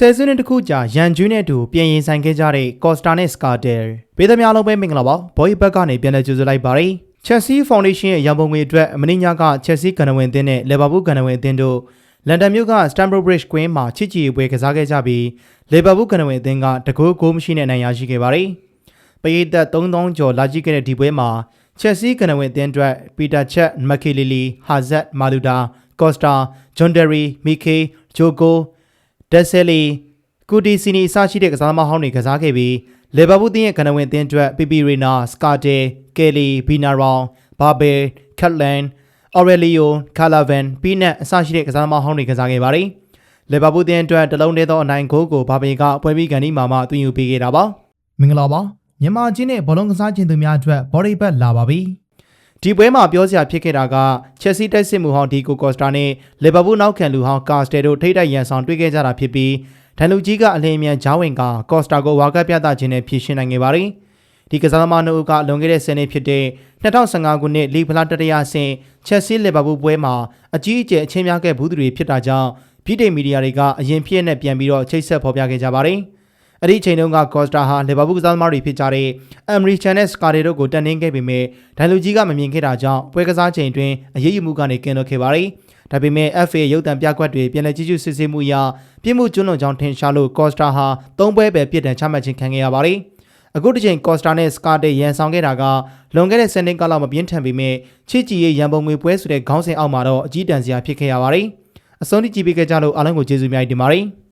ဆယ်စုနှစ်တစ်ခုကြာရန်ကျွေးနဲ့အတူပြင်ရင်ဆိုင်ခဲ့ကြတဲ့ Costa နဲ့ Scarter ပေးသမျှလုံးပဲမင်္ဂလာပါဘော်ဤဘက်ကနေပြန်လည်ကြိုဆိုလိုက်ပါရစေ Chelsea Foundation ရဲ့ရန်ပုံငွေအတွက်မင်းညက Chelsea ကန်နဝင်အသင်းနဲ့ Liverpool ကန်နဝင်အသင်းတို့လန်ဒန်မြို့က Stamford Bridge ကွင်းမှာချစ်ကြည်ရေးပွဲကစားခဲ့ကြပြီး Liverpool ကန်နဝင်အသင်းကတကူဂိုးမရှိနဲ့နိုင်ရရှိခဲ့ပါတယ်ပရိသတ်3000ကျော်လာကြည့်ခဲ့တဲ့ဒီပွဲမှာ Chelsea ကန်နဝင်အသင်းအတွက် Peter Cech, Makelele, Hazard, Maluda, Costa, John Terry, Mike, Jogo ဒက်ဆယ်လီကူတီစီနီအစရှိတဲ့ကစားသမားဟောင်းတွေကစားခဲ့ပြီးလီဗာပူးတင်းရဲ့ကနဝင်အသင်းအတွက်ပီပီရီနာစကာတေကယ်လီဘီနာရောင်ဘာဘယ်ကက်လန်အော်ရယ်လီယိုကာလာဗန်ပီနက်အစရှိတဲ့ကစားသမားဟောင်းတွေကစားခဲ့ပါတယ်လီဗာပူးတင်းအတွက်တလုံးတည်းသောအနိုင်ဂိုးကိုဘာဘယ်ကပွဲပြီးကန်ဒီမာမှသွင်းယူပေးခဲ့တာပါမင်္ဂလာပါမြန်မာချင်းနဲ့ဘောလုံးကစားခြင်းသူများအတွက်ဘော်ဒီဘက်လာပါပြီ ဒီပွဲမှာပြောစရာဖြစ်ခဲ့တာကချက်စီတိုက်စစ်မှုဟောင်းဒီကိုကော့စတာနဲ့လီဗာပူးနောက်ခံလူဟောင်းကာစတယ်တို့ထိတ်တိုက်ရန်ဆောင်တွေ့ခဲ့ကြတာဖြစ်ပြီးဒန်လူကြီးကအလင်းအမြန်ဂျားဝင်ကကော့စတာကိုဝါကပ်ပြသခြင်းနဲ့ဖြည့်ရှင်းနိုင်ခဲ့ပါတယ်။ဒီကစားသမားတို့ကလွန်ခဲ့တဲ့ဆယ်နှစ်ဖြစ်တဲ့2015ခုနှစ်လီဖလားတတိယဆင့်ချက်စီလီဗာပူးပွဲမှာအကြီးအကျယ်အချင်းများခဲ့ဘူးသူတွေဖြစ်တာကြောင့်ပြည်ထောင်မီဒီယာတွေကအရင်ဖြစ်နဲ့ပြန်ပြီးတော့ချိတ်ဆက်ဖော်ပြခဲ့ကြပါတယ်။ အဲ့ဒီအချိန်တုန်းကကော့စတာဟာလီဗာပူးကစားသမားတွေဖြစ်ကြတဲ့အမ်ရီချန်နဲ့စကာရီတို့ကိုတက်နှင်းခဲ့ပေမဲ့ဒန်လူကြီးကမမြင်ခဲ့တာကြောင့်ပွဲကစားချိန်တွင်အရေးယူမှုကနေကင်းလွတ်ခဲ့ပါတယ်။ဒါပေမဲ့ FA ရုပ်သံပြကွက်တွေပြန်လည်ကြည့်ရှုစစ်ဆေးမှုအရပြစ်မှုကျွလွန်ကြောင်းထင်ရှားလို့ကော့စတာဟာသုံးပွဲပဲပြစ်ဒဏ်ချမှတ်ခြင်းခံခဲ့ရပါတယ်။အခုတစ်ချိန်ကော့စတာနဲ့စကာတေရန်ဆောင်ခဲ့တာကလွန်ခဲ့တဲ့စနေကလောက်မပြင်းထန်ပေမဲ့ချစ်ကြည်ရဲ့ရန်ပုံငွေပွဲဆိုတဲ့ခေါင်းစဉ်အောက်မှာတော့အကြီးတန်းစရာဖြစ်ခဲ့ရပါတယ်။အဆုံးထိကြည့်ပေးခဲ့ကြလို့အားလုံးကိုကျေးဇူးများတင်ပါတယ်။